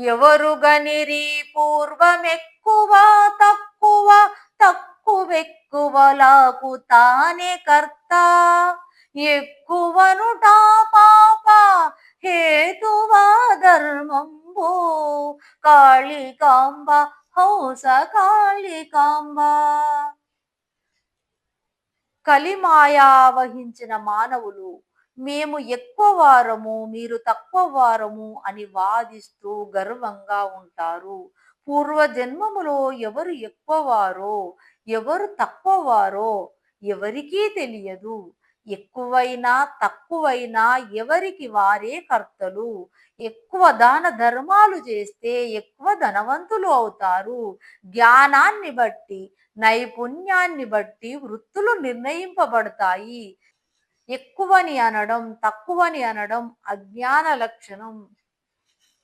ఎవరు గనిరి పూర్వమెక్కువ తక్కువ తక్కువెక్కువలాకు తానే కర్త. ఎక్కువనుటా పాప హేతువా ధర్మంబు. కాళికాంబ హౌస కాళికాంబ. కలిమాయా వహించిన మానవులు మేము ఎక్కువ వారము మీరు తక్కువ వారము అని వాదిస్తూ గర్వంగా ఉంటారు. పూర్వ జన్మములో ఎవరు ఎక్కువవారో ఎవరు తక్కువవారో ఎవరికీ తెలియదు. ఎక్కువైనా తక్కువైనా ఎవరికి వారే కర్తలు. ఎక్కువ దాన ధర్మాలు చేస్తే ఎక్కువ ధనవంతులు అవుతారు. జ్ఞానాన్ని బట్టి నైపుణ్యాన్ని బట్టి వృత్తులు నిర్ణయింపబడతాయి. ఎక్కువని అనడం తక్కువని అనడం అజ్ఞాన లక్షణం.